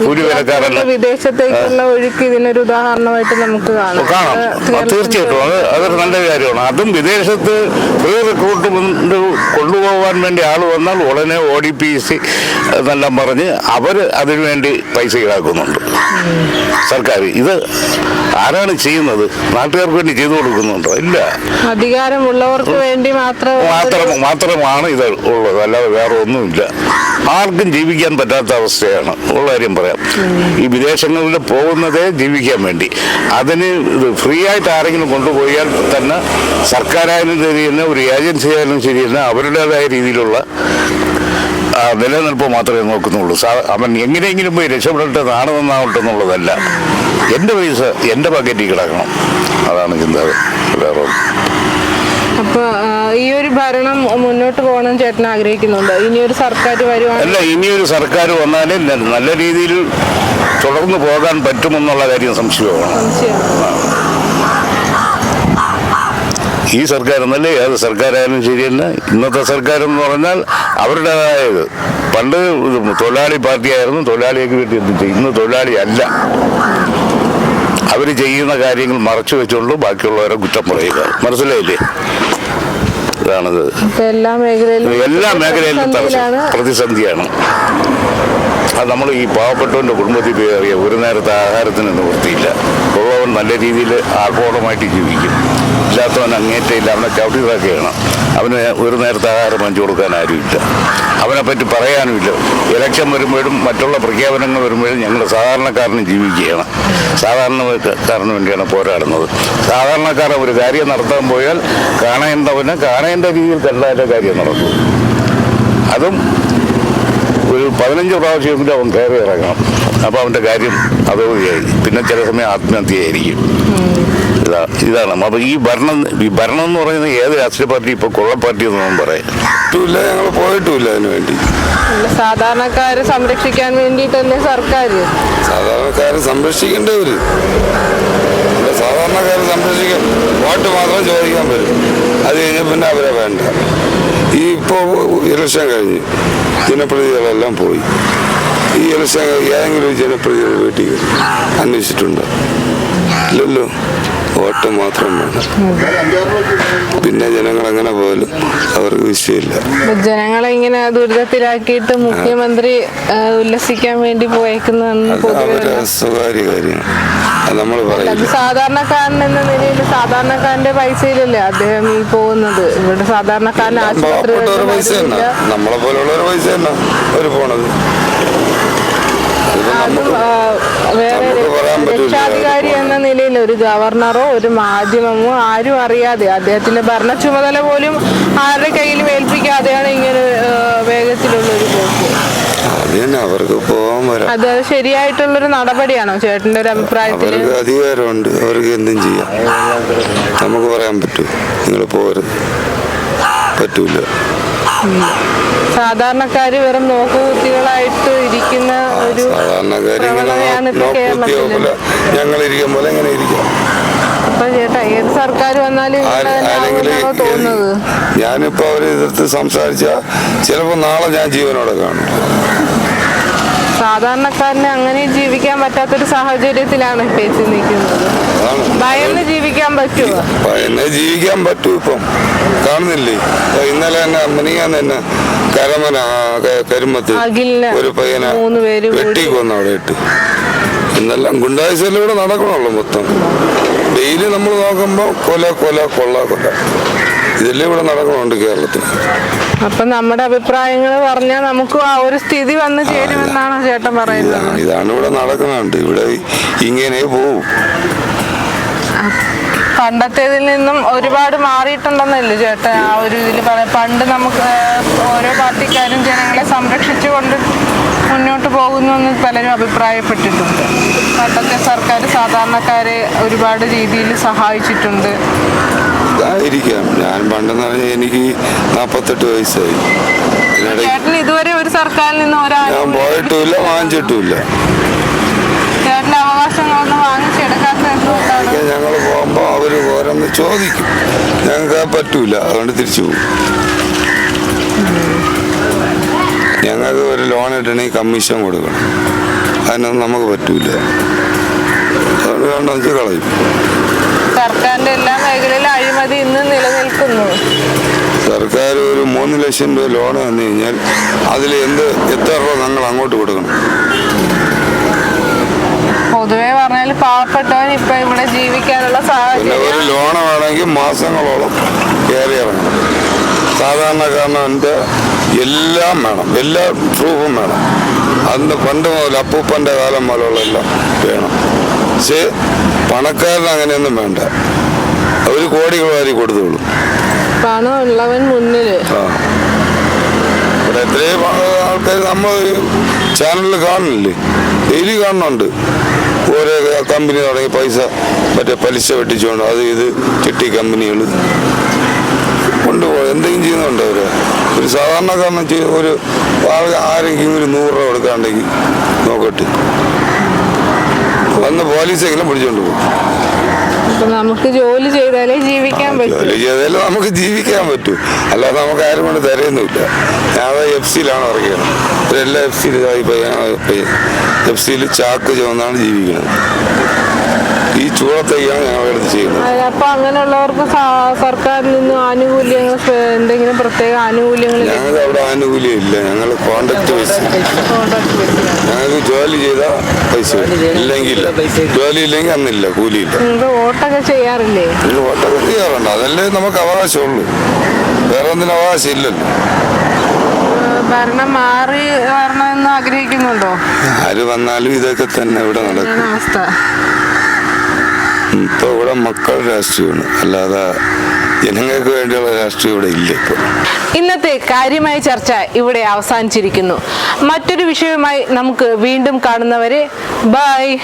ഒരു വിലക്കാരല്ല വിദേശത്തേക്കുള്ള ഒഴുക്ക് ഇതിനൊരു ഉദാഹരണമായിട്ട് നമുക്ക് കാണാം. തീർച്ചയായിട്ടും അത് അതൊരു നല്ല കാര്യമാണ്. അതും വിദേശത്ത് ഫ്രീ റിക്രൂട്ട്മെന്റ് കൊണ്ടുപോകാൻ വേണ്ടി ആൾ വന്നാൽ ഉടനെ ഒ ഡി പി സി എന്നെല്ലാം പറഞ്ഞ് അവർ അതിനുവേണ്ടി പൈസ ഈടാക്കുന്നുണ്ട്. സർക്കാർ ഇത് ആരാണ് ചെയ്യുന്നത്? നാട്ടുകാർക്ക് വേണ്ടി ചെയ്തു കൊടുക്കുന്നുണ്ടോ? ഇല്ല. അധികാരമുള്ളവർക്ക് വേണ്ടി മാത്രം മാത്രം മാത്രമാണ് ഇത് ഉള്ളത്. അല്ലാതെ വേറെ ഒന്നുമില്ല. ആർക്കും ജീവിക്കാൻ പറ്റാത്ത അവസ്ഥയാണ്. ഉള്ള കാര്യം പറയാം. ഈ വിദേശങ്ങളിൽ പോകുന്നതേ ജീവിക്കാൻ വേണ്ടി. അതിന് ഇത് ഫ്രീ ആയിട്ട് ആരെങ്കിലും കൊണ്ടുപോയാൽ തന്നെ സർക്കാരായാലും ശരി തന്നെ ഒരു ഏജൻസി ആയാലും ശരി തന്നെ അവരുടേതായ രീതിയിലുള്ള നിലനിൽപ്പ് മാത്രമേ നോക്കുന്നുള്ളൂ. സാർ അവൻ എങ്ങനെയെങ്കിലും പോയി രക്ഷപ്പെടട്ടെ നാട് നന്നാവട്ടെ എന്നുള്ളതല്ല. എന്റെ പൈസ എന്റെ പാക്കറ്റിൽ കിടക്കണം. അതാണ് ചിന്ത വേറെ അപ്പൊ ഈ ഒരു ഭരണം മുന്നോട്ട് പോകണം ചേട്ടൻ ആഗ്രഹിക്കുന്നുണ്ട്. ഇനിയൊരു സർക്കാർ അല്ല ഇനിയൊരു സർക്കാർ വന്നാലേ നല്ല രീതിയിൽ തുടർന്ന് പോകാൻ പറ്റുമെന്നുള്ള കാര്യം സംശയമാണ്. ഈ സർക്കാർ എന്നല്ല ഏത് സർക്കാരായാലും ശരി തന്നെ ഇന്നത്തെ സർക്കാർ എന്ന് പറഞ്ഞാൽ അവരുടേതായത് പണ്ട് തൊഴിലാളി പാർട്ടിയായിരുന്നു. തൊഴിലാളിയൊക്കെ വേണ്ടി എത്തിച്ചു ഇന്ന് തൊഴിലാളി അല്ല. അവർ ചെയ്യുന്ന കാര്യങ്ങൾ മറച്ചു വെച്ചുള്ളൂ ബാക്കിയുള്ളവരെ കുറ്റം പറയുക. മനസ്സിലായില്ലേ? ഇതാണത്. എല്ലാ മേഖലയിലും എല്ലാ മേഖലയിലും പ്രതിസന്ധിയാണ്. അത് നമ്മൾ ഈ പാവപ്പെട്ടവന്റെ കുടുംബത്തിൽ പോയി അറിയാം. ഒരു നേരത്തെ ആഹാരത്തിന് നിവൃത്തിയില്ല. ഉള്ളവൻ നല്ല രീതിയിൽ ആഘോഷമായിട്ട് ജീവിക്കും. ഇല്ലാത്തവൻ അങ്ങേറ്റയില്ല അവനെ ചവിട്ടിതാക്കുകയാണ് അവന് ഒരു നേരത്തെ ആഹാരം വാങ്ങിച്ചു കൊടുക്കാൻ ആരുമില്ല. അവനെ പറ്റി പറയാനുമില്ല. ഇലക്ഷൻ വരുമ്പോഴും മറ്റുള്ള പ്രഖ്യാപനങ്ങൾ വരുമ്പോഴും ഞങ്ങൾ സാധാരണക്കാരന് ജീവിക്കുകയാണ്. സാധാരണക്കാരന് വേണ്ടിയാണ് പോരാടുന്നത്. സാധാരണക്കാരൻ ഒരു കാര്യം നടത്താൻ പോയാൽ കാണേണ്ടവന് കാണേണ്ട രീതിയിൽ കണ്ടാലേ കാര്യം നടക്കും. അതും ഒരു പതിനഞ്ച് പ്രാവശ്യമെങ്കിലും അവൻ കയറി ഇറങ്ങണം. അപ്പോൾ അവന്റെ കാര്യം അതോടെയായി പിന്നെ ചില സമയം ആത്മഹത്യയായിരിക്കും. ഇതാ ഇതാണ്. അപ്പോൾ ഈ ഭരണം ഈ ഭരണം എന്ന് പറയുന്നത് ഏത് രാഷ്ട്രീയ പാർട്ടി? ഇപ്പോൾ കൊള്ള പാർട്ടി എന്നൊന്നും പറയാം. ഇല്ല ഞങ്ങൾ പോയിട്ടുമില്ല അതിന് വേണ്ടി. സാധാരണക്കാരെ സംരക്ഷിക്കാൻ വേണ്ടിയിട്ടല്ലേ സർക്കാർ സാധാരണക്കാരെ സംരക്ഷിക്കേണ്ടവര്. സാധാരണക്കാരെ സംരക്ഷിക്കാൻ വോട്ട് മാത്രം ചോദിക്കാൻ വരും. അത് കഴിഞ്ഞ പിന്നെ അവരെ വേണ്ട. ഈ ഇപ്പോൾ ഇലക്ഷൻ കഴിഞ്ഞ്. ജനപ്രതിനിധികളെല്ലാം പോയി. ഈ ഇലക്ഷൻ ഏതെങ്കിലും ജനപ്രതിനിധി വീട്ടിൽ അന്വേഷിച്ചിട്ടുണ്ടോ. ഇല്ലല്ലോ. വോട്ട് മാത്രം വേണം. പിന്നെ ജനങ്ങൾ അങ്ങനെ പോലും അവർക്ക് വിഷയമില്ല. ജനങ്ങളെ ഇങ്ങനെ ദുരിതത്തിലാക്കിയിട്ട് മുഖ്യമന്ത്രി ഉല്ലസിക്കാൻ വേണ്ടി പോയേക്കുന്ന സ്വകാര്യ കാര്യം. നമ്മൾ പറയുന്നത് സാധാരണക്കാരൻ എന്ന നിലയിൽ സാധാരണക്കാരന്റെ പൈസയിലല്ലേ അദ്ദേഹം ഈ പോകുന്നത്? ഇവിടെ സാധാരണക്കാരൻ ആശുപത്രി നമ്മളെ പൈസ തന്നെ. പോണത്. അതും വേറെ. രക്ഷാധികാരി എന്ന നിലയിൽ ഒരു ഗവർണറോ ഒരു മാധ്യമമോ ആരും അറിയാതെ അദ്ദേഹത്തിന്റെ ഭരണ ചുമതല പോലും ആരുടെ കയ്യിൽ ഏൽപ്പിക്കാതെയാണ് ഇങ്ങനെ വേഗത്തിലുള്ള ഒരു പോക്ക്. അവർക്ക് പോകാൻ വരാം. അത് ശരിയായിട്ടുള്ളൊരു നടപടിയാണോ ചേട്ടന്റെ ഒരു അഭിപ്രായത്തിൽ അവർക്ക് അധികാരമുണ്ട്. അവർക്ക് എന്തും ചെയ്യാം. നമുക്ക് പറയാൻ പറ്റൂ. നിങ്ങൾ പോരുത് പറ്റൂല. സാധാരണക്കാര് വെറും നോക്കുകുത്തികളായിട്ട് ഇരിക്കുന്ന ഒരു പ്രവണതയാണ് ഇപ്പൊ ഞങ്ങൾ ഇരിക്കും പോലെ എങ്ങനെ ഇരിക്കാം. അപ്പൊ ചേട്ടാ ഏത് സർക്കാർ വന്നാലും ഇങ്ങനെ ആര്- തന്നെ ആരെങ്കിലും ആവുമെന്നാണോ തോന്നുന്നത്? ഞാനിപ്പോ അവരെ എതിർത്ത് സംസാരിച്ച ചിലപ്പോ നാളെ ഞാൻ ജീവനോടെ കാണും. സാധാരണക്കാരന് അങ്ങനെ ജീവിക്കാൻ പറ്റാത്തൊരു സാഹചര്യത്തിലാണ് എത്തി നിൽക്കുന്നത്. ഭയന്ന് ജീവിക്കാൻ പറ്റുമോ ഭയന്ന് ജീവിക്കാൻ പറ്റൂ ഇപ്പം. കാണുന്നില്ലേ? ഇന്നലെ തന്നെ മിനിയാന്ന് തന്നെ കരമന ആ, കരുമത്ത് ഒരു പയ്യനെ മൂന്ന് പേര് കൂടി- വെട്ടിക്കൊന്നു അവിടെ ഇട്ട്. ഇന്നെല്ലാം ഗുണ്ടായുസെല്ലാം ഇവിടെ നടക്കണമല്ലോ മൊത്തം. ഡെയിലി നമ്മൾ നോക്കുമ്പോ കൊല കൊല കൊള്ള കൊല. ഇതെല്ലാം ഇവിടെ നടക്കണുണ്ട് കേരളത്തിൽ. അപ്പൊ നമ്മുടെ അഭിപ്രായങ്ങൾ പറഞ്ഞാൽ നമുക്ക് ആ ഒരു സ്ഥിതി വന്ന് ചേരുമെന്നാണ് ചേട്ടൻ പറയുന്നത്. ഇതാണ് ഇവിടെ നടക്കുന്നുണ്ട്. ഇവിടെ ഇങ്ങനെ പോവും. പണ്ടത്തേതിൽ നിന്നും ഒരുപാട് മാറിയിട്ടുണ്ടെന്നല്ലേ ചേട്ടൻ ആ ഒരു ഇതിൽ പറയാം? പണ്ട് നമുക്ക് ഓരോ പാർട്ടിക്കാരും ജനങ്ങളെ സംരക്ഷിച്ചുകൊണ്ട് മുന്നോട്ട് പോകുന്നു എന്ന് പലരും അഭിപ്രായപ്പെട്ടിട്ടുണ്ട്. പണ്ടത്തെ സർക്കാർ സാധാരണക്കാരെ ഒരുപാട് രീതിയിൽ സഹായിച്ചിട്ടുണ്ട്. ഇതായിരിക്കാം ഞാൻ പണ്ടെന്ന് പറഞ്ഞാൽ എനിക്ക് നാൽപ്പത്തെട്ട് വയസ്സായി. ചേട്ടൻ ഇതുവരെ ഒരു സർക്കാരിൽ നിന്ന് ഞാൻ പോയിട്ടില്ല പോയിട്ടുമില്ല വാങ്ങിച്ചിട്ടുമില്ല അവകാശങ്ങളൊന്നും വാങ്ങിച്ചെടുക്കാത്ത ഞങ്ങൾ പോകുമ്പോൾ അവർ ഓരോന്ന് ചോദിക്കും. ഞങ്ങൾക്ക് പറ്റൂല അതുകൊണ്ട് തിരിച്ചു പോകും. ഞങ്ങൾക്ക് ഒരു ലോൺ ഇടണമെങ്കിൽ കമ്മീഷൻ കൊടുക്കണം. അതിനൊന്നും നമുക്ക് പറ്റൂല. അതുകൊണ്ട് വേണ്ട വെച്ച് കളയും. സർക്കാരിന്റെ എല്ലാ മേഖലയിലും അഴിമതി ഇന്ന് നിലനിൽക്കുന്നു. സർക്കാർ ഒരു മൂന്ന് ലക്ഷം രൂപ ലോൺ തന്നു കഴിഞ്ഞാൽ അതിൽ എന്ത് എത്ര രൂപ ഞങ്ങൾ അങ്ങോട്ട് കൊടുക്കണം? പൊതുവെ പറഞ്ഞാൽ പാവപ്പെട്ടവൻ ഇപ്പൊ ഇവിടെ ജീവിക്കാനുള്ള സാഹചര്യം. ഒരു ലോൺ വേണമെങ്കിൽ മാസങ്ങളോളം കയറി ഇറങ്ങണം. സാധാരണക്കാരന്റെ എല്ലാം വേണം എല്ലാ പ്രൂഫും വേണം. അന്ന് പണ്ട് മുതൽ അപ്പൂപ്പന്റെ കാലം മുതലുള്ള എല്ലാം വേണം. പക്ഷേ പണക്കാരൻ അങ്ങനെയൊന്നും വേണ്ട. അവർ കോടി വാരി കൊടുത്തോളും പണം ഉള്ളവൻ മുന്നിൽ. ആ. ഇവിടെ എത്രയും ആൾക്കാർ നമ്മൾ ചാനലിൽ കാണില്ലേ ഡെയിലി കാണുന്നുണ്ട്. ഓരോ കമ്പനി തുടങ്ങി പൈസ മറ്റേ പലിശ വെട്ടിച്ചുകൊണ്ട് അത് ഇത് ചിട്ടി കമ്പനികൾ കൊണ്ടുപോകും എന്തെങ്കിലും ചെയ്യുന്നുണ്ട് അവർ ഒരു സാധാരണക്കാരനെ ചെയ്ത് ഒരു ആരെങ്കിലും ഒരു നൂറ് രൂപ കൊടുക്കാണ്ടെങ്കിൽ നോക്കട്ടെ. വന്ന് പോലീസെങ്കിലും പിടിച്ചോണ്ട് പോകും. അപ്പൊ നമുക്ക് ജോലി ചെയ്താലേ ജീവിക്കാൻ പറ്റൂ. ജോലി ചെയ്താലും നമുക്ക് ജീവിക്കാൻ പറ്റൂ. അല്ലാതെ നമുക്ക് ആരും കൊണ്ട് തരുന്നില്ല ഞാൻ എഫ് സിയിലാണ് പറയുന്നത് ഇവരെല്ലാം എഫ് സിയിൽ എഫ് സിയിൽ ചാക്ക് ചുവന്നാണ് ജീവിക്കുന്നത്. ഈ ചൂടത്തേക്കാണ് ഞങ്ങൾ എടുത്ത് ചെയ്യുന്നത്. അപ്പൊ അങ്ങനെയുള്ളവർക്ക് സർക്കാരിൽ നിന്ന് ആനുകൂല്യങ്ങൾ എന്തെങ്കിലും പ്രത്യേക ആനുകൂല്യങ്ങൾ ഞങ്ങൾക്ക് അവിടെ ആനുകൂല്യം ഇല്ല. ഞങ്ങൾ കോണ്ടാക്ട് വെച്ച്. ഞങ്ങൾക്ക് ജോലി ചെയ്ത പൈസ ഇല്ലെങ്കിൽ ഇല്ല ജോലി ഇല്ലെങ്കിൽ അന്നില്ല കൂലിയില്ല. വോട്ടൊക്കെ ചെയ്യാറില്ലേ? വോട്ടൊക്കെ ചെയ്യാറുണ്ട്. അതല്ലേ നമുക്ക് അവകാശമുള്ളൂ. വേറെ ഒന്നിനും അവകാശം ഇല്ലല്ലോ. ഭരണം മാറി വരണമെന്ന് ആഗ്രഹിക്കുന്നുണ്ടോ? ആര് വന്നാലും ഇതൊക്കെ തന്നെ ഇവിടെ നടക്കും. അവസ്ഥ. ഇപ്പൊ ഇവിടെ മക്കൾ രാഷ്ട്രീയമാണ്. അല്ലാതെ ജനങ്ങൾക്ക് വേണ്ടിയുള്ള രാഷ്ട്രീയം ഇവിടെ ഇല്ല ഇപ്പൊ. ഇന്നത്തെ കാര്യമായ ചർച്ച ഇവിടെ അവസാനിച്ചിരിക്കുന്നു. മറ്റൊരു വിഷയവുമായി നമുക്ക് വീണ്ടും കാണുന്നവരെ ബൈ.